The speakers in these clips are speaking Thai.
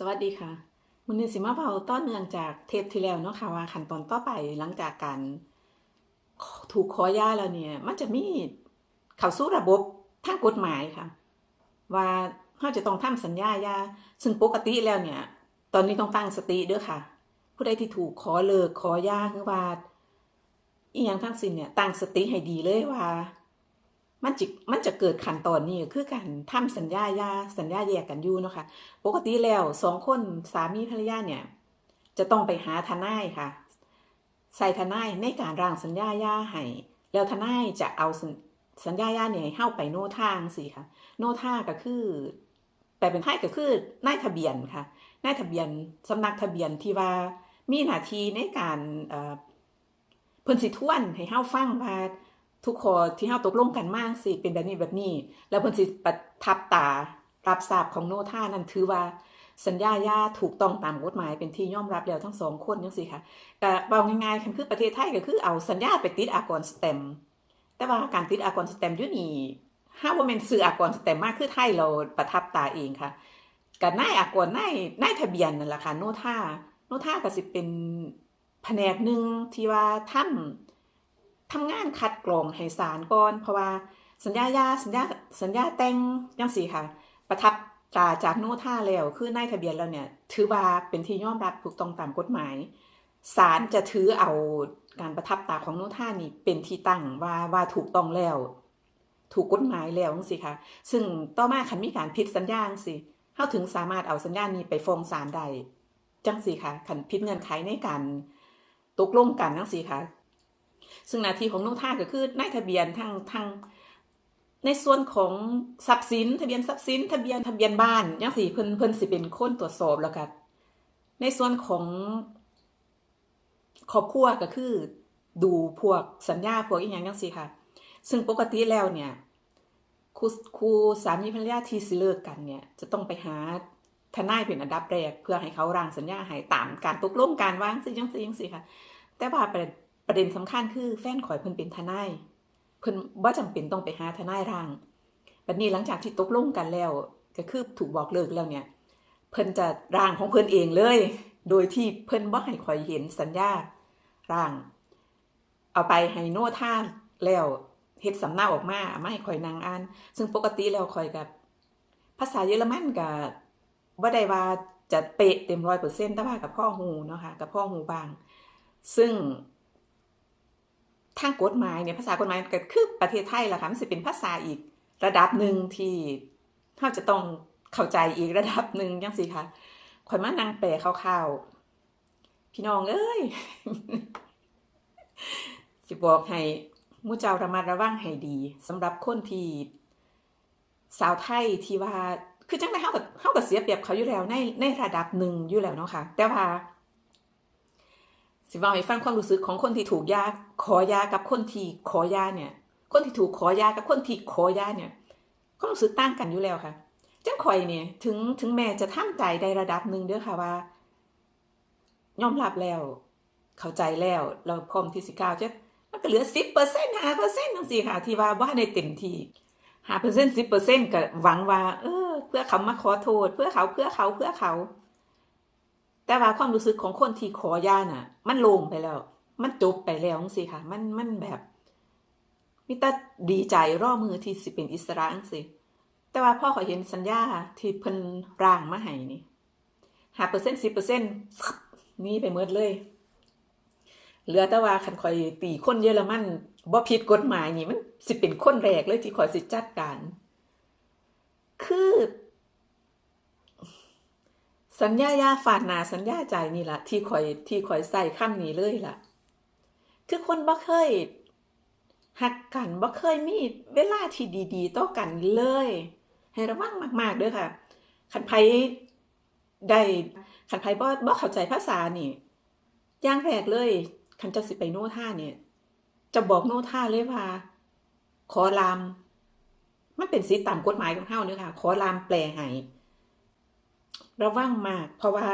สวัสดีค่ะมือนี้สิมาเผาต้อนเนื่องจากเทปที่แล้วเนาะค่ะว่าขั้นตอนต่อไปหลังจากการถูกขอย่าแล้วเนี่ย มันจะมีเข้าสู่ระบบทางกฎหมายค่ะ ว่าเราจะต้องทำสัญญายาซึ่งปกติแล้วเนี่ย ตอนนี้ต้องตั้งสติเด้อค่ะ ผู้ใดที่ถูกขอเลิกขอย่าหรือว่าอีหยังทั้งสิ้นเนี่ยตั้งสติให้ดีเลยว่า มันจะมันจะเกิดขั้นตอนนี้คือการทำสัญญายาสัญญาแยกกันอยู่เนาะค่ะปกติแล้วสองคนสามีภรรยาเนี่ย จะต้องไปหาทนายค่ะใส่ทนายในการร่างสัญญายาให้แล้วทนายจะเอาสัญสัญญายาเนี่ยให้เข้าไปโน้ทางสิค่ะ โนท่าก็คือแปลเป็นไทยก็คือนายทะเบียนค่ะนายทะเบียนสำนักทะเบียนที่ว่ามีหน้าที่ในการเอ่อพิ่นสิทวนให้เฮาฟังว่า ทุกข้อที่เฮาตกลงกันมากสิเป็นแบบนี้แบบนี้ แล้วเพิ่นสิประทับตารับทราบของโนท่านั่นถือว่าสัญญาญาถูกต้องตามกฎหมายเป็นที่ยอมรับแล้วทั้งสองคนจังซี่ค่ะก็เบาง่ายๆคันคือประเทศไทยก็คือเอาสัญญาไปติดอากรสแตมแต่ว่าการติดอากรสแตมอยู่นี่ห้าว่าม่นซื้ออากรสแตมมากคือไทยเราประทับตาเองค่ะกับนายอากรนายนายทะเบียนนั่นแหละค่ะโนท่าโนท่าก็สิเป็นแผนกหนึ่งที่ว่าทำ ทำงานคัดกรองให้ศาลก่อน เพราะว่าสัญญายาสัญญาสัญญาแต่งจังสี่ค่ะ ประทับตาจากโน้ท่าแล้วคือนายทะเบียนแล้วเนี่ย ถือว่าเป็นที่ยอมรับถูกต้องตามกฎหมายศาลจะถือเอาการประทับตาของโน้ท่านี่เป็นที่ตั้งว่าว่าถูกต้องแล้ว ถูกกฎหมายแล้วจังซี่ค่ะซึ่งต่อมาคันมีการผิดสัญญาจังซี่เฮาถึงสามารถเอาสัญญานี้ไปฟ้องศาลได้จังซี่ค่ะคันผิดเงื่อนไขในการตกลงกันจังซี่ค่ะ ซึ่งหน้าที่ของน้งท่าก็คือนายทะเบียนทางทางในส่วนของทรัพย์สิน ทะเบียนทรัพย์สิน ทะเบียนทะเบียนบ้านจังซี่เพิ่นเพิ่นสิเป็นคนตรวจสอบแล้วก็ในส่วนของครอบครัวก็คือ ดูพวกสัญญาพวกอีหยังจังซี่ค่ะ ซึ่งปกติแล้วเนี่ยครูครูสามีภรรยาที่สิเลิกกันเนี่ย จะต้องไปหาทนายเป็นอันดับแรกเพื่อให้เขาร่างสัญญาให้ตามการตกลงการวางสิจังซี่จังซี่ค่ะ แต่ว่าประเด็น ประเด็นสำคัญคือแฟนข่อยเพิ่นเป็นทนาย เพิ่นบ่าจำเป็นต้องไปหาทนายร่างบัดนี้หลังจากที่ตกลงกันแล้ว ก็คือถูกบอกเลิกแล้วเนี่ย เพิ่นจะร่างของเพิ่นเองเลย โดยที่เพิ่นบ่ให้ข่อยเห็นสัญญาร่าง เอาไปให้โน้ท่าแล้วเฮ็ดสำเนาออกมาเอามาให้ข่อยนางอ่าน ซึ่งปกติแล้วข่อยกับภาษาเยอรมันก็บ่ได้ว่าจะเป๊ะเต็ม100%แต่ว่ากับพ่อฮู้เนาะค่ะกับพ่อฮูบาง ซึ่ง ทางกฎหมายเนี่ยภาษากฎหมายเก็คือประเทศไทยล่ะค่ะมันสิเป็นภาษาอีกระดับหนึ่งที่เราจะต้องเข้าใจอีกระดับหนึ่งจังซี่ค่ะข่อยมานั่งแปลคร่าวๆพี่น้องเอ้ยสิบอกให้มู่เจ้าระมัดระวังให้ดีสำหรับคนที่สาวไทยที่ว่าคือจังได๋เฮาก็เฮาก็เสียเปรียบเขาอยู่แล้วในในระดับหนึ่งอยู่แล้วเนาะค่ะแต่ว่า สิว่าให้ฟังความรู้สึกของคนที่ถูกยาขอยากับคนที่ขอยาเนี่ย คนที่ถูกขอยากับคนที่ขอยาเนี่ยความรู้สึกต่างกันอยู่แล้วค่ะจังข่อยเนี่ยถึงถึงแม้จะทำใจได้ระดับหนึ่งเด้อค่ะว่ายอมรับแล้ว เข้าใจแล้ว เราพร้อมที่สิก้าวจะมันก็เหลือสิบเปอร์เซ็นต์ห้าเปอร์เซ็นต์จังซี่ค่ะที่ว่าว่าในเต็มที่ห้าเปอร์เซ็นต์สิบเปอร์เซ็นต์ก็หวังว่า เออ เพื่อเขามาขอโทษ เพื่อเขาเพื่อเขาเพื่อเขา แต่ว่าความรู้สึกของคนที่ขอยาน่ะ มันลงไปแล้ว มันจบไปแล้วจังซี่ค่ะ มันมันแบบมิตรดีใจรอมือที่สิเป็นอิสระจังซี่แต่ว่าพ่อขอยเห็นสัญญาที่เพิ่นร่างมาให้นี่ห้าเปอร์เซ็นต์สิบเปอร์เซ็นต์นี่ไปหมดเลย เหลือแต่ว่าคันคอยตีคนเยอรมันบ่ผิดกฎหมายนี่มันสิเป็นคนแรกเลยที่คอยสิจัดการ คือ สัญญายาฝาดนาสัญญาใจนี่ละที่คอยที่คอยใส่คำนี้เลยล่ะ คือคนบ่เคยหักกันบ่เคยมีเวลาที่ดีๆต่อกันเลย ให้ระวังมาก ๆเด้อค่ะคันไผได้คันไผบ่บ่เข้าใจภาษานี่ย่างแรกเลยคันจะสิไปโน้ท่าเนี่ย จะบอกโน้ท่าเลยว่า ขอลาม มันเป็นสิทธิตามกฎหมายของเฮาเด้อค่ะ ขอลามแปลให้ ระวังมาก เพราะว่า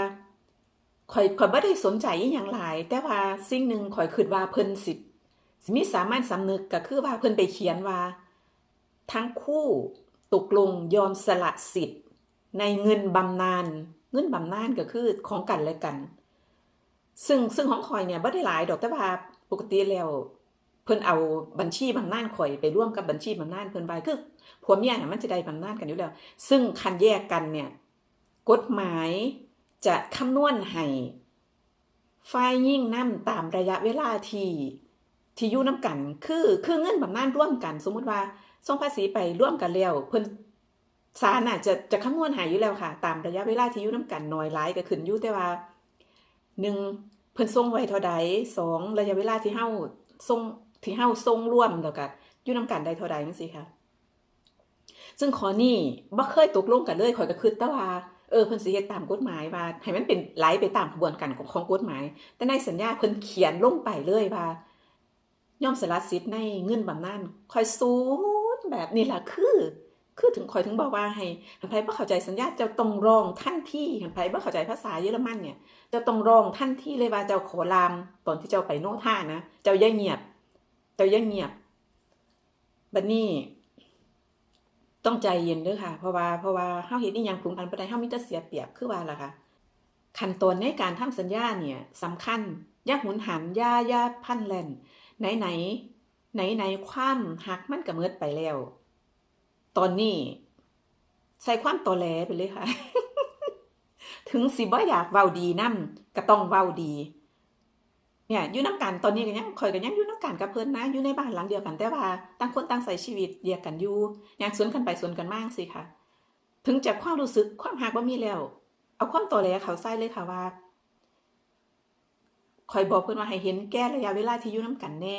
ข่อยข่อยบ่ได้สนใจอีหยังหลาย แต่ว่าสิ่งหนึ่งข่อยคิดว่าเพิ่นสิสิมีสามัญสำนึกก็คือว่าเพิ่นไปเขียนว่า ทั้งคู่ตกลงยอมสละสิทธิ์ ในเงินบำนาญเงินบำนาญก็คือของกันและกัน ซึ่งซึ่งของข่อยเนี่ยบ่ได้หลายดอกแต่ว่าปกติแล้วเพิ่นเอาบัญชีบำนาญข่อยไปร่วมกับบัญชีบำนาญเพิ่นไว้คือผัวเมียน่ะมันจะได้บำนาญกันอยู่แล้ว ซึ่งคันแยกกันเนี่ย กฎหมายจะคำนวณให้ฝ่ายยิ่งนํตามระยะเวลาที่ที่อยู่นํกัน คือคือเงินบำนาญร่วมกัน สมมุติว่าส่งภาษีไปร่วมกันแล้วเพิ่นศาลน่ะจะจะคำนวณให้อยู่แล้วค่ะ ตามระยะเวลาที่อยู่นํกันน้อยหลายก็ขึ้นอยู่แต่ว่าหนึ่งเพิ่นส่งไว้เท่าใดสองระยะเวลาที่เฮาส่งที่เฮาส่งร่วมแล้วก็อยู่นํกันได้เท่าใดจังซี่ค่ะซึ่งขอนี้บ่เคยตกลงกันเลยข่อยก็คิดแต่ว่า ออเพิ่นสิเฮ็ดตามกฎหมายว่าให้มันเป็นไหลไปตามกระบวนการของของกฎหมาย แต่ในสัญญาเพิ่นเขียนลงไปเลยว่าย่อมสละสิทธิ์ในเงินบำนาญข่อยสูญแบบนี้ล่ะคือ คือถึงข่อยถึงบอกว่าให้หันไผบ่เข้าใจสัญญาเจ้าต้องรองทันที่หันไผบ่เข้าใจภาษาเยอรมันเนี่ยเจ้าต้องรองทันที่เลยว่าเจ้าขอลามตอนที่เจ้าไปโนท่านะเจ้าอย่าเงียบ เจ้าอย่าเงียบบัดนี้ ต้องใจเย็นเด้อค่ะ เพราะว่าเพราะว่าเฮาเฮ็ดอีหยังผุนพันบ่ได้เฮามีแต่เสียเปรียบคือว่าล่ะค่ะ ขั้นตอนในการทำสัญญาเนี่ยสำคัญอย่าหุนหันอย่าอย่าพันแล่นไหนไหนไหนไหนความหักมันก็เมิดไปแล้ว ตอนนี้ ใส่ความตอแหลไปเลยค่ะ ถึงสิบ่อยากเว้าดีนํก็ต้องเว้าดี เนี่ยอยู่นํกันตอนนี้ก็ยังข่อยก็ยังอยู่นํกันกับเพิ่นนะอยู่ในบ้านหลังเดียวกันแต่ว่าต่างคนต่างใช้ชีวิตแยกกันอยู่อย่างสวนกันไปสวนกันมาจั่งซี้ค่ะ ถึงจากความรู้สึกความหักบ่มีแล้ว เอาความต่อแหลเขาใส่เลยค่ะว่าข่อยบอกเพิ่อนว่าให้เห็นแก้ระยะเวลาที่อยู่นํกันแน่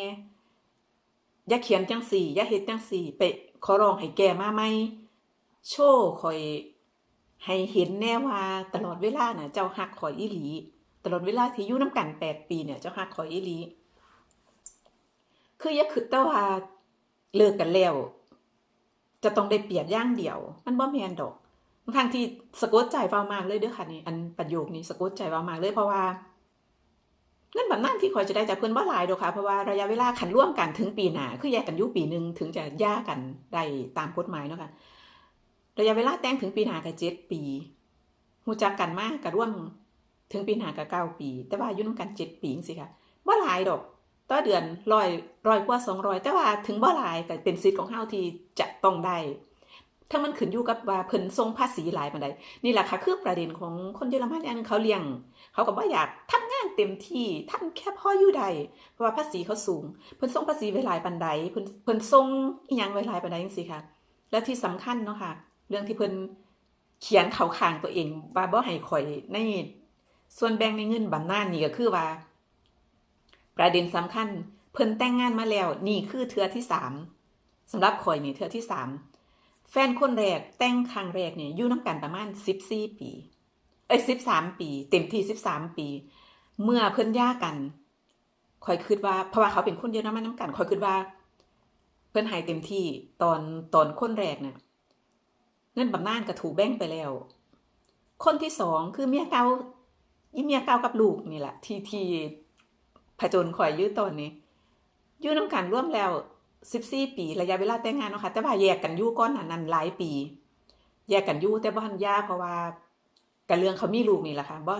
อย่าเขียนจังสี่อย่าเฮ็ดจังสี่ไปขอร้องให้แก้มาใหมโชว์ข่อยให้เห็นแน่ว่าตลอดเวลาน่ะเจ้าฮักข่อยอีหลี ตลอดเวลาที่อยู่นํกันแปดปีเนี่ยเจ้าฮักข่อยอีลีคืออย่าคิดแต่ว่าเลิกกันแล้ว จะต้องได้เปรียบย่างเดียว มันบ่แมนดอกบางครั้งที่สะกดใจเว้ามากเลยเด้อค่ะนี่อันประโยคนี้สะกดใจเว้ามากเลยเพราะว่าเงินบำนาญที่ขอยจะได้จากเพิ่อนบ่หลายดอกค่ะเพราะว่าระยะเวลาคันร่วมกันถึงปีหนาคือแยกกันอยู่ปีหนึงถึงจะย่ากันได้ตามกฎหมายเนาะค่ะระยะเวลาแต่งถึงปีหนาก็7ปีฮู้จักกันมาก็ร่วม ถึงปีหน้าก็9ปี แต่ว่าอยู่นํกัน7ปีจังซี่ค่ะบ่หลายดอกต่อเดือน100 100กว่า200แต่ว่าถึงบ่หลายก็เป็นสิทธิ์ของเฮาที่จะต้องได้ทั้งมันขึ้นอยู่กับว่าเพิ่นส่งภาษีหลายปานใดนี่แหละค่ะคือประเด็นของคนเยอรมันอย่างนึงเขาเลี้ยง เขาก็บ่อยากทำงานเต็มที่ทำแค่พออยู่ได้เพราะว่าภาษีเขาสูง เพิ่นส่งภาษีไว้หลายปานใดเพิ่นเพิ่นส่งอีหยังไว้หลายปานใดจังซี่ค่ะ แล้วที่สำคัญเนาะค่ะ เรื่องที่เพิ่นเขียนเขาข้างตัวเองว่าบ่ให้ข่อยใน ส่วนแบ่งในเงินบำนาญนี่ก็คือว่า ประเด็นสำคัญ เพิ่นแต่งงานมาแล้วนี่คือเทือที่สามสำหรับข่อยนี่เทือที่สามแฟนคนแรกแต่งครั้งแรกเนี่ยอยู่นํกันประมาณ14ปี เอ้ย13ปี เต็มที่13ปี เมื่อเพิ่นย่ากันข่อยคิดว่าเพราะว่าเขาเป็นคนเยอรมันนํกันข่อยคิดว่า เพิ่นให้เต็มที่ตอนตอนคนแรกน่ะเงินบำนาญก็ถูกแบ่งไปแล้ว คนที่สองคือเมียเก่า อีเมียเก่ากับลูกนี่แหละที่ที่ผจญข่อยอยู่ตอนนี้อยู่นํกันร่วมแล้ว14ปีระยะเวลาแต่งงานเนาะค่ะแต่ว่าแยกกันอยู่ก่อนน้านั้นหลายปี แยกกันอยู่แต่บ่ทันย่าเพราะว่าก็เรื่องเขามีลูกนี่แหละค่ะบ่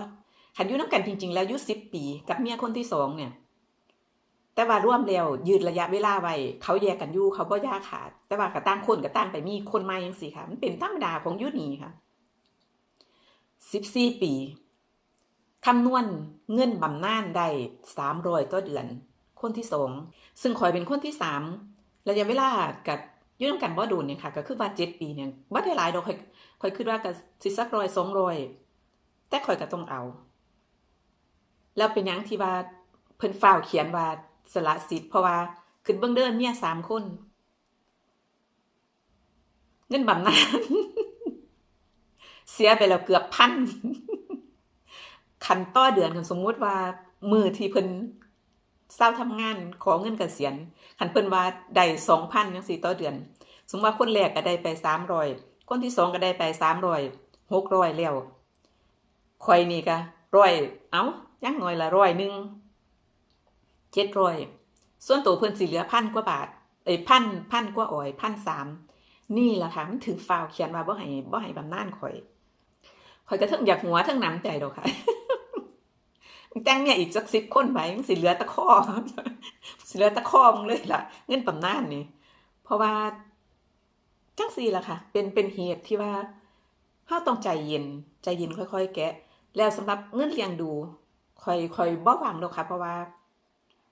คันยู่นํกันจริง ๆ แล้วยู่10ปี กับเมียคนที่สองเนี่ย แต่ว่าร่วมแล้วยืดระยะเวลาไว้เขาแยกกันยู่เขาบ่หย่าขาด แต่ว่าก็ต่างคนก็ต่างไปมีคนใหม่จังซี่ค่ะมันเป็นธรรมดาของยู่นี่ค่ะ14ปี คำนวณเงินบำนาญได้300ต่อเดือน คนที่สองซึ่งข่อยเป็นคนที่สามระยะเวลากับยู่นกันบ่ดนเนี่ยค่ะ ก็คือว่า7ปีเนี่ยบ่ได้หลายดอกข่อยข่อยคิดว่าก็สิสัก100 200แต่ข่อยก็ต้องเอา แล้วเป็นยังที่ว่าเพิ่นฟ้าวเขียนว่าสละสิทธิ์เพราะว่าขึ้นเบิ่งเด้อเมียสามคน เงินบำนาญเสียไปแล้วเกือบพัน คันต่อเดือนคันสมมุติว่ามือที่เพิ่นเศร้าทำงานขอเงินเกษียณคันเพิ่นว่าได้2,000จังซี่ต่อเดือน สมมติว่าคนแรกก็ได้ไป300คนที่สองก็ได้ไป300 600แล้วข่อยนี่ก็100เอ้ายังน้อยละ100นึง700ส่วนตัวเพิ่นสิเหลือพันกว่าบาทเอ้ยพันพันกว่าอ้อย1,300นี่แหละค่ะมันถึงฟาวเขียนว่าบ่ให้บ่ให้บำนาญข่อยข่อยก็ทั้งอยากหัวทั้งน้ำใจดอกค่ะ แต่งเนี่ยอีกสักสิบคนไปมันสิเหลือตะข้อสิเหลือตะข้อมึงเลยล่ะ เงินปำนานนี่ เพราะว่าจังซี่ล่ะค่ะ เป็นเป็นเหตุที่ว่าเฮาต้องใจเย็น ใจเย็นค่อย ๆ แกะ แล้วสำหรับเงินเลี้ยงดูค่อยค่อยบ่หวังดอกค่ะ เพราะว่า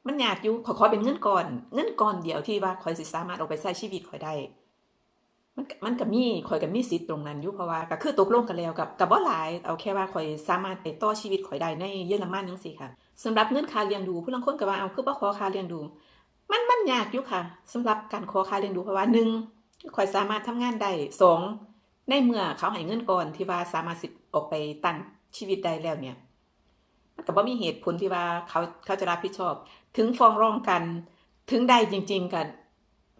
มันยากอยู่ขอขอเป็นเงินก่อน เงินก่อนเดียวที่ว่าข่อยสิสามารถเอาไปใช้ชีวิตข่อยได้ มันก็มันก็มีข่อยก็มีสิทธิ์ตรงนั้นอยู่เพราะว่าก็คือตกลงกันแล้วกับกับบ่หลาย เอาแค่ว่าข่อยสามารถไปต่อชีวิตข่อยได้ในเยอรมันจังซี่ค่ะสำหรับเงินค่าเลี้ยงดูผู้ลางคนก็ว่าเอาคือบ่ขอค่าเลี้ยงดู มันมันยากอยู่ค่ะสำหรับการขอค่าเลี้ยงดูเพราะว่าหนึ่งข่อยสามารถทำงานได้สองในเมื่อเขาให้เงินก่อนที่ว่าสามารถสิออกไปตั้งชีวิตได้แล้วเนี่ยมันก็บ่มีเหตุผลที่ว่าเขาเขาจะรับผิดชอบ ถึงฟ้องร้องกัน ถึงได้จริง ๆกัน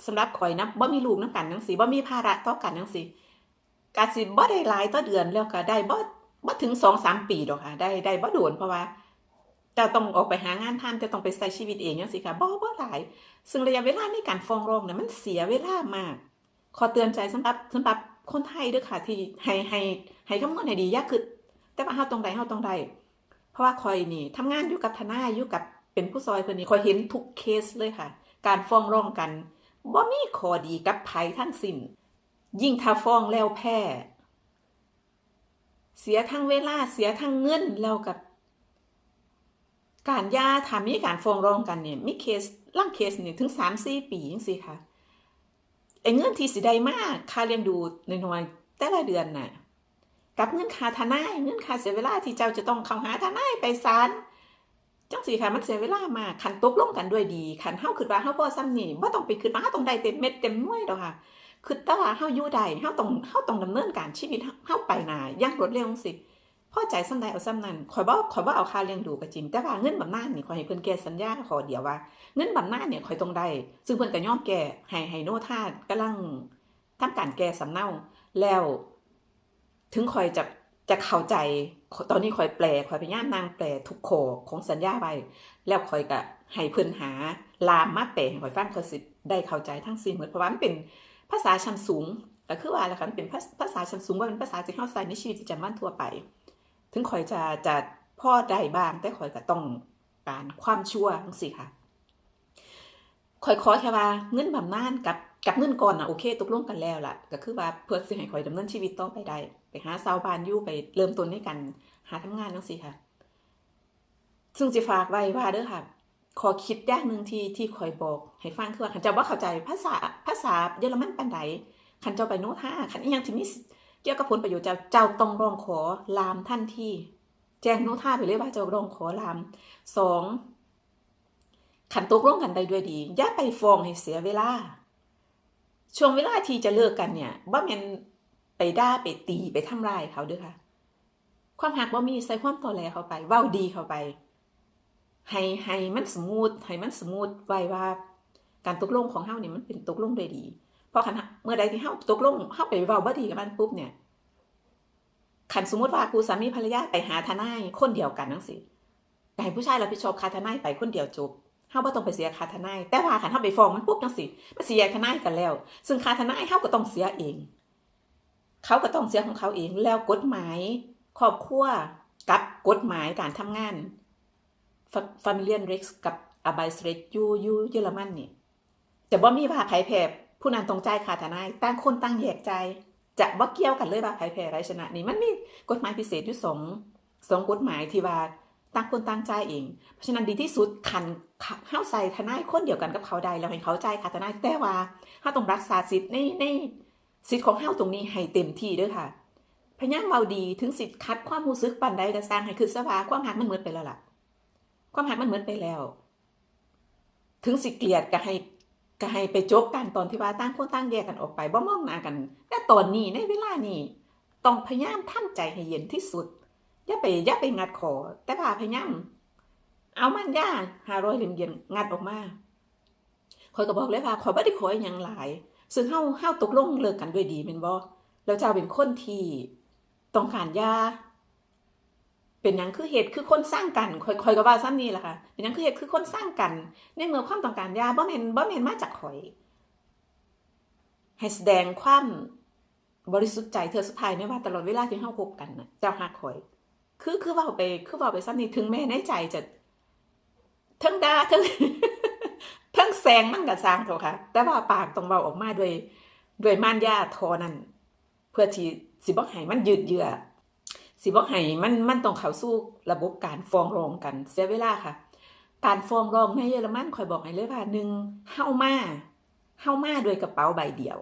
สำหรับข่อยนะบ่มีลูกนํกันจังซี่บ่มีภาระต่อกันจังซี่กาสิบ่ได้หลายต่อเดือนแล้วก็ได้บ่บ่ถึง2-3ปีดอกค่ะ ได้ได้บ่โดนเพราะว่าจะต้องออกไปหางานทำจะต้องไปใช้ชีวิตเองจังซี่ค่ะบ่บ่หลาย ซึ่งระยะเวลาในการฟ้องร้องเนี่ยมันเสียเวลามาก ขอเตือนใจสำหรับสำหรับคนไทยด้วยค่ะ ที่ให้ให้ให้คำนวณให้ดียากคือแต่ว่าเฮาต้องได้เฮาต้องได้เพราะว่าคอยนี่ทำงานอยู่กับทนายอยู่กับเป็นผู้ซอยเพิ่นนี่คอยเห็นทุกเคสเลยค่ะ การฟ้องร้องกัน บ่มีข้อดีกับไผทั้งสิ้น ยิ่งถ้าฟ้องแล้วแพ้ เสียทั้งเวลาเสียทั้งเงินแล้วกับ การยาถ้ามีการฟ้องร้องกันเนี่ยมีเคสล่างเคสนี่ถึง3-4ปีจังซี่ค่ะไอ้เงินที่สิได้มากค่าเลี้ยงดูน้อยๆแต่ละเดือนน่ะกับเงินค่าทนายเงินค่าเสียเวลาที่เจ้าจะต้องเข้าหาทนายไปศาล จังสี่ค่ะมันเสียเวลามากคันตกลงกันด้วยดีคันเฮาคิดว่าเฮาพอซ้ำนี่บ่ต้องไปคิดว่าเฮาต้องได้เต็มเม็ดเต็มหน่วยดอกค่ะคือแต่ว่าเฮาอยู่ได้เฮาต้องเฮาต้องดำเนินการชีวิตเฮาไปหน้าอย่างรวดเร็วจังซี่พอใจซ้ำใดเอาซ้ำนั้นข่อยบ่ข่อยบ่เอาค่าเลี้ยงดูก็จริง แต่ว่าเงินบำนาญนี่ข่อยให้เพิ่นแก้สัญญาขอเดียวว่าเงินบำนาญเนี่ยข่อยต้องได้ซึ่งเพิ่นก็ยอมแก้ให้ให้โนทาสกำลังทำการแก้สำเนาแล้ว ถึงข่อยจะ จะเข้าใจตอนนี้ข่อยแปลข่อยพยายามนางแปลทุกข้อของสัญญาไว้แล้วข่อยก็ให้เพิ่นหาลามมาแปลให้ข่อยฟังข่อยสิได้เข้าใจทั้งสิ้นหมดเพราะว่ามันเป็นภาษาชั้นสูงก็คือว่าละคันเป็นภาษาชั้นสูงว่าเป็นภาษาที่เฮาใช้ในชีวิตประจำวันทั่วไป ถึงข่อยจะจะพ่อได้บ้างแต่ข่อยก็ต้องการความชั่วจังซี่ค่ะข่อยขอแค่ว่าเงินบำนาญกับกับเงินก่อนน่ะโอเคตกลงกันแล้วล่ะ ก็คือว่าเพื่อสิให้ข่อยดำเนินชีวิตต่อไปได้ ไปหาชาวบ้านอยู่ไปเริ่มต้นในการหาทำงานจังซี่ค่ะ ซึ่งสิฝากไว้ว่าเด้อค่ะขอคิดอย่างหนึ่งที่ที่ข่อยบอกให้ฟังคือว่าคันเจ้าบ่าเข้าใจภาษาภาษาเยอรมันปานใดคันเจ้าไปโน้ต5คันอีหยังที่มีเกี่ยวกับผลประโยชน์เจ้าเจ้าต้องร้องขอลามทันที่ แจ้งโน้ต5ไปเลยว่าเจ้าร้องขอลามสองขันตกลงกันได้ด้วยดีอย่าไปฟ้องให้เสียเวลา ช่วงเวลาที่จะเลิกกันเนี่ยบ่แม่น ไปด่าไปตีไปทำร้ายเขาด้อค่ะ ความหักบ่มีใส่ความต่อแหลเข้าไปเว้าดีเข้าไปให้ให้มันสมูทให้มันสมูทไว้ว่า การตกลงของเฮาเนี่ยมันเป็นตกลงด้วยดี เพราะคันเมื่อใดที่เฮาตกลงเฮาไปเว้าบ่ดีกับมันปุ๊บเนี่ยคันสมมติว่าคูสามีภรรยาไปหาทนายคนเดียวกันจังซี่ก็ให้ผู้ชายรับผิดชอบค่าทนายไปคนเดียวจบเฮาบ่ต้องไปเสียค่าทนายแต่ว่าคันเฮาไปฟ้องมันปุ๊บจังซี่มันเสิแยทนายกันแล้ว ซึ่งค่าทนายเฮาก็ต้องเสียเอง เขาก็ต้องเสียของเขาเองแล้วกฎหมาย ครอบครัวกับกฎหมายการทำงาน Familien Recht กับ Arbeitsrecht ยูยูเยอรมันนี่จะบ่ามีว่าไผแพ้ผู้นั้นต้องจ่ายค่าทนายต่างคนต่างแยกจ่ายจะบ่เกี่ยวกันเลยว่าไผแพ้ไผชนะนี่มันมีกฎหมายพิเศษอยู่สองสองกฎหมายที่ว่าต่างคนต่างใจเอง เพราะฉะนั้นดีที่สุดคันเฮาใส่ทนายคนเดียวกันกับเขาได้แล้วให้เขาจ่ายค่าทนายแต่ว่าเฮาต้องรักษาสิทธิ์ในใน สิทธิ์ของเฮาตรงนี้ให้เต็มที่ด้อค่ะ พยายามเว้าดีถึงสิทธิ์คัดความรู้สึกปานใดก็สร้างให้คือสภาความหักมันเหมดไปแล้วล่ะ ความหักมันเหมดไปแล้ว ถึงสิเกลียดก็ให้ก็ให้ไปจบกันตอนที่ว่าต่างคนต่างแยกกันออกไปบ่มองหน้ากันแต่ตอนนี้ในเวลานี้ต้องพยายามทำใจให้เย็นที่สุดอย่าไปอย่าไปงัดขอ แต่ว่าพยายามเอามันย่า500เหรียญเย็นงัดออกมาข่อยก็บอกเลยว่าขอยบ่ได้ขอหยังหลาย ซึ่งเฮาเฮาตกลงเลิกกันด้วยดีแม่นบ่แล้วเจ้าเป็นคนที่ต้องการยาเป็นหยังคือเหตุคือคนสร้างกันข่อยข่อยก็ว่าซ้ำนี่ล่ะค่ะเป็นหยังคือเหตุคือคนสร้างกัน ในเมื่อความต้องการยาบ่แม่นบ่แม่นมาจากข่อย ให้แสดงความบริสุทธิ์ใจเธอสุดท้ายไม่ว่าตลอดเวลาที่เฮาคบกันน่ะเจ้าหักข่อย คือคือเว้าไป คือเว้าไปซ้ำนี่ถึงแม้ในใจจะทั้งดาทั้ง ทั้งแซงมันก็สร้างเถอะค่ะ แต่ว่าปากต้องเว้าออกมาด้วยด้วยม่านยาทอนั่นเพื่อที่สิบ่ให้มันยืดเยื้อสิบ่ให้มันมันต้องเข้าสู่ระบบการฟ้องร้องกันเสียเวลาค่ะ การฟ้องร้องในเยอรมันข่อยบอกให้เลยว่าหนึ่งเฮามาเฮามาด้วยกระเป๋าใบเดียว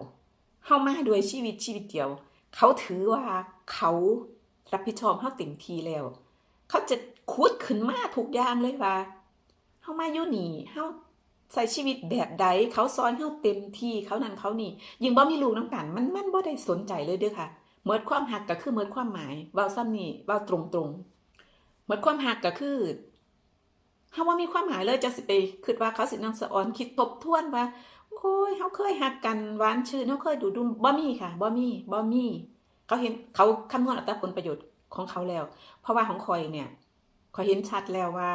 เฮามาด้วยชีวิตชีวิตเดียว เขาถือว่าเขารับผิดชอบเฮาเต็มทีแล้ว เขาจะคุดขึ้นมาทุกอย่างเลยว่าเฮามาอยู่นี่เฮา ใส่ชีวิตแบบใดเขาสอนเฮาเต็มที่เขานั่นเขานี่ยิ่งบ่มีลูกน้ำกันมันมันบ่ได้สนใจเลยเด้อค่ะเมิดความหักก็คือเมิดความหมายเว้าซ้ำนี่เว้าตรงๆเมิดความหักก็คือเฮาว่ามีความหมายเลยจะสิไปคิดว่าเขาสินางสะออนคิดทบทวนว่าโอ้ยเขาเคยหักกันหวานชื่นเขาเคยดูดุมบ่มีค่ะบ่มีบ่มีเขาเห็นเขาคำนวณอัตราผลประโยชน์ของเขาแล้ว เพราะว่าของคอยเนี่ยคอยเห็นชัดแล้วว่า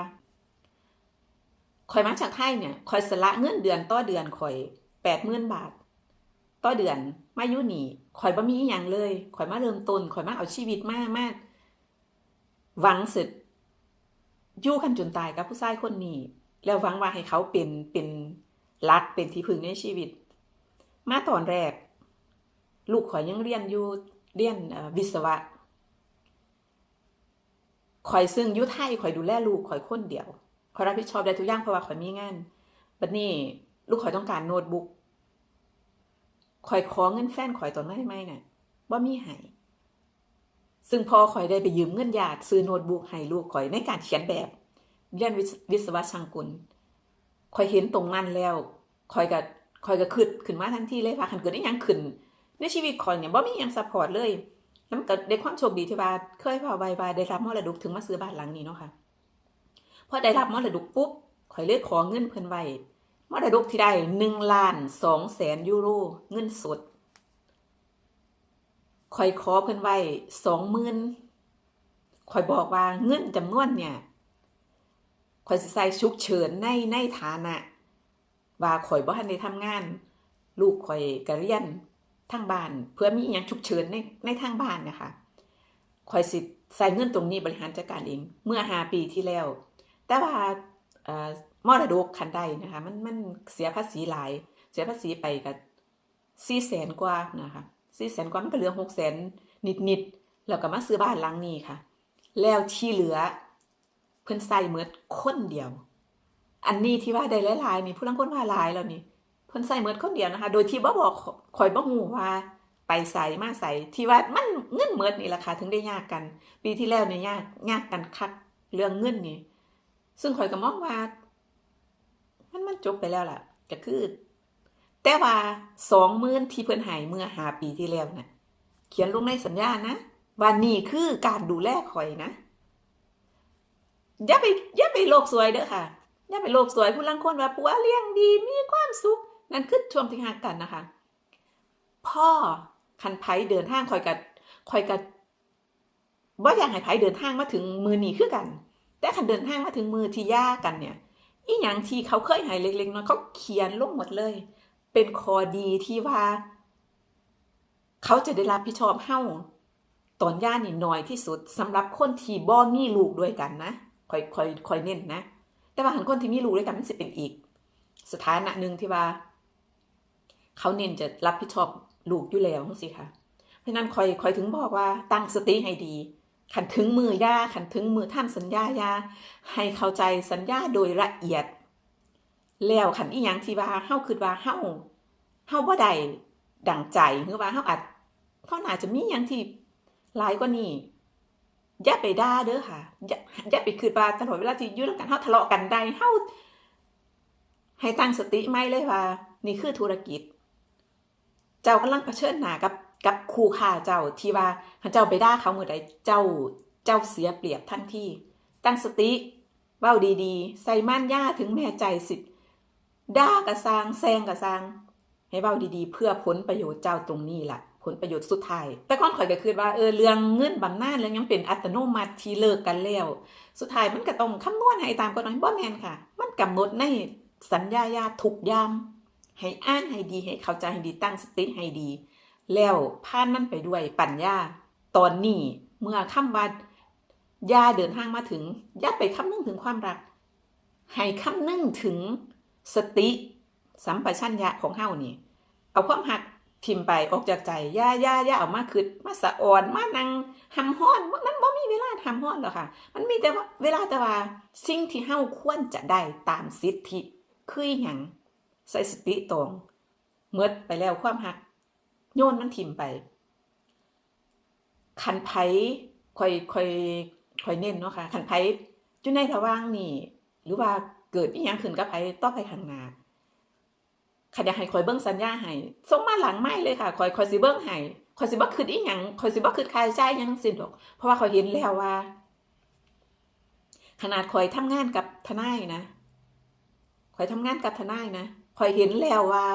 คอยมาจากไทยเนี่ยคอยสละเงินเดือนต่อเดือนคอยแปดหมื่นบาท ต่อเดือนมาอยู่นี่คอยบ่มีอย่างเลยคอยมาเริ่มต้นคอยมาเอาชีวิตมามากหวังสุดยู่กันจนตายกับผู้ชายคนนี้ แล้วหวังว่าให้เขาเป็นเป็นรักเป็นที่พึ่งในชีวิต มาตอนแรก ลูกข่อยยังเรียนอยู่เรียนวิศวะข่อยซึ่งยู่ไทยข่อยดูแลลูกข่อยคนเดียว ขอยรับผิดชอบได้ทุกอย่างเพราะว่าข่อยมีงานบัดนี้ลูกข่อยต้องการโน้ตบุ๊กข่อยขอเงินแฟนข่อยตอนไม่ไม่น่ะบ่ามีให้ซึ่งพอข่อยได้ไปยืมเงินญาติซื้อโน้ตบุ๊กให้ลูกข่อยในการเขียนแบบเรียนวิศวะช่างกลข่อยเห็นตรงนั้นแล้วข่อยก็ข่อยก็ขึ้นขึ้นมาทันทีเลยว่าคันเกิดได้ยังขึ้น ในชีวิตข่อยเนี่ยบ่มียังซัพพอร์ตเลยแล้วมันก็ได้ความโชคดีที่ว่าเคยพาไว้ว่าได้รับมรดกถึงมาซื้อบ้านหลังนี้เนาะค่ะ พอได้รับมรดกปุ๊บข่อยเลยขอเงินเพิ่นไว้มรดกที่ได้1ล้าน2แสนยูโรเงินสดข่อยขอเพิ่นไว้20,000ข่อยบอกว่าเงินจำนวนเนี่ยข่อยสิใส่ฉุกเฉินในในฐานะ ว่าข่อยบ่ทันได้ทำงาน ลูกข่อยก็เรียนทางบ้าน เพื่อมีอหยังฉุกเฉินในในทางบ้านนะคะข่อยสิใส่เงินตรงนี้บริหารจัดการเอง เมื่อ5ปีที่แล้ว แต่ว่าเอ่อมรดกคันใดนะคะ มันมันเสียภาษีหลาย เสียภาษีไปก็400,000กว่านะคะ400,000กว่ามันก็เหลือ600,000นิดๆแล้วก็มาซื้อบ้านหลังนี้ค่ะ แล้วที่เหลือเพิ่นใส่เมิดคนเดียว อันนี้ที่ว่าได้หลายๆนี่ผู้ลังคนว่าหลายแล้วนี่เพิ่นใส่เมิดคนเดียวนะคะ โดยที่บ่บอกข่อยบ่ฮู้ว่าไปใส่มาใส่ที่ว่ามันเงินเมิดนี่แหละค่ะถึงได้ยากกัน ปีที่แล้วเนี่ยยากยากกันคักเรื่องเงินนี่ ซึ่งข่อยก็มองว่า มันมันจบไปแล้วล่ะ ก็คือ แต่ว่า20,000ที่เพิ่นให้เมื่อ5ปีที่แล้วน่ะ เขียนลงในสัญญานะว่านี่คือการดูแลข่อยนะอย่าไปอย่าไปโลกสวยเด้อค่ะอย่าไปโลกสวยผู้ลังคนว่าผัวเลี้ยงดีมีความสุข นั่นคือช่วงที่หักกันนะคะ พ่อคันไผเดินทางคอยกับคอยกับบ่อยากให้ไผเดินทางมาถึงมือหนีคือกัน แต่คันเดินทางมาถึงมือที่ย่ากันเนี่ย อีหยังที่เขาเคยให้เล็กๆน้อยเขาเขียนลงหมดเลย เป็นข้อดีที่ว่า เขาจะได้รับผิดชอบเฮ้าตอนย่านี่น้อยที่สุดสำหรับคนที่บ่มีลูกด้วยกันนะคอยคอยคอยเน้นนะ แต่ว่าหันคนที่มีลูกด้วยกันมันสิเป็นอีก สถานะหนึ่งที่ว่า เขาเน้นจะรับผิดชอบลูกอยู่แล้วสิค่ะเพราะนั้นคอยคอยถึงบอกว่าตั้งสติให้ดี ขันถึงมือยาขันถึงมือท่านสัญญายาให้เข้าใจสัญญาโดยละเอียด แล้วขันอีหยังที่ว่าเฮาคิดว่าเฮาเฮาบ่ได้ดั่งใจหรือว่าเฮาอาจเขาน่าจะมีหยังที่หลายกว่านี้อย่าไปด่าเด้อค่ะอย่าอย่าไปคิดว่าตลอดเวลาที่อยู่ด้วยกันเฮาทะเลาะกันได้เฮาให้ตั้งสติไม่เลยว่า นี่คือธุรกิจ เจ้ากำลังเผชิญหน้ากับ กับคู่ค้าเจ้าที่ว่าเจ้าไปด่าเขาเมื่อใดเจ้าเจ้าเสียเปรียบทันทีตั้งสติเว้าดีๆ ใส่ม่านย่าถึงแม่ใจสิด่ากระซางแซงกระซางให้เว้าดีๆ เพื่อผลประโยชน์เจ้าตรงนี้ล่ะ ผลประโยชน์สุดท้าย แต่ก่อนข่อยก็คิดว่าเออเรื่องเงินบำนาญเรื่องยังเป็นอัตโนมัติที่เลิกกันแล้ว สุดท้ายมันก็ต้องคำนวณให้ตามกฎหมายบ่แมนค่ะ มันกำหนดในสัญญาญาทุกยางให้อ่านให้ดีให้เข้าใจให้ดีตั้งสติให้ดี แล้วผ่านมันไปด้วยปัญญา ตอนนี้เมื่อคำว่าย่าเดินทางมาถึงย่าไปคำนึงถึงความรัก ให้คำนึงถึงสติ สัมปชัญญะของเฮานี่ เอาความหักทิมไปออกจากใจย่าย่าย่าเอามาคืดมาสะอ่อนมานั่งหำห้อนมันบ่มีเวลาทำห้อนหรอกค่ะ มันมีแต่ว่าเวลาแต่ว่าสิ่งที่เฮาควรจะได้ตามสิทธิคืออหยังใส่สติตรงเมื่อไปแล้วความหัก โยนมันทิมไปคันไผคอยคอยคอยเน้นเนาะค่ะคันไผอยู่ในระว่างนี่ หรือว่าเกิดอีหยังขึ้นกับไผต่อไปข้างหน้าคันอยากให้คอยเบิ่งสัญญาให้ส่งมาหลังไม้เลยค่ะคอยคอยสิเบิ่งให้คอยสิบ่คิดอีหยังคอยสิบ่คิดค่าใช้จ่ยังทั้งสิ้นดอก เพราะว่าคอยเห็นแล้วว่า ขนาดคอยทำงานกับทนายนะคอยทำงานกับทนายนะคอยเห็นแล้วว่า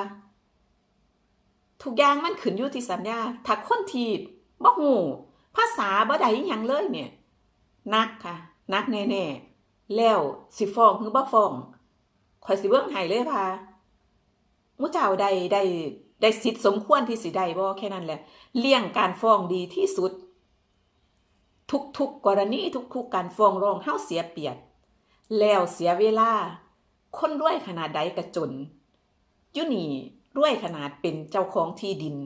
ทุกอย่างมันขึ้นอยู่ที่สัญญาถ้าคนที่บ่ฮู้ภาษาบ่ได้ยังเลยเนี่ยนักค่ะ นักแน่ๆแล้วสิฟ้องหรือบ่ฟ้องข่อยสิเบิ่งให้เลยว่ามูเจ้าใดได้ได้สิทธิ์สมควรที่สิได้บ่แค่นั้นแหละ เลี่ยงการฟ้องดีที่สุด ทุกๆกรณีทุกๆการฟ้องร้องเฮาเสียเปรียบแล้วเสียเวลา คนรวยขนาดใดกระจนยู่นี่ รวยขนาดเป็นเจ้าของที่ดิน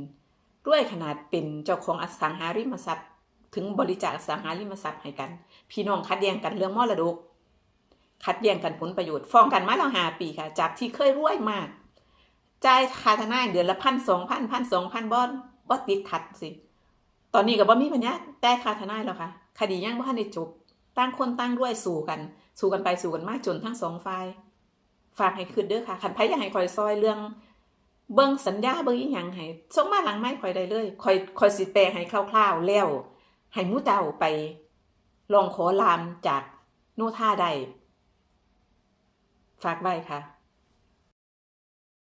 รวยขนาดเป็นเจ้าของอสังหาริมทรัพย์ ถึงบริจาคอสังหาริมทรัพย์ให้กัน พี่น้องขัดแย้งกันเรื่องมรดกขัดแย้งกันผลประโยชน์ฟ้องกันมาแล้วหาปีค่ะ จากที่เคยรวยมากจ่ายค่าทนายเดือนละพันสองพันพันสองพันบอนบ่ติดขัดสิ ตอนนี้ก็บ่มีปัญญาแต่ค่าทนายแล้วค่ะ คดียังบ่ทันได้จบต่างคนต่างรวยสู้กัน สู้กันไปสู้กันมาจนทั้งสองฝ่าย ฝากให้คืนเด้อค่ะคันไผอยากให้คอยซอยเรื่อง เบิ่งสัญญาเบิ่งอีหยังให้ส่งมาหลังไม้ข่อยได้เลยค่อยค่อยสิแปลให้คร่าวๆแล้วให้มู้เจ้าไป ลองขอลามจากโนท่าใดฝากไว้ค่ะ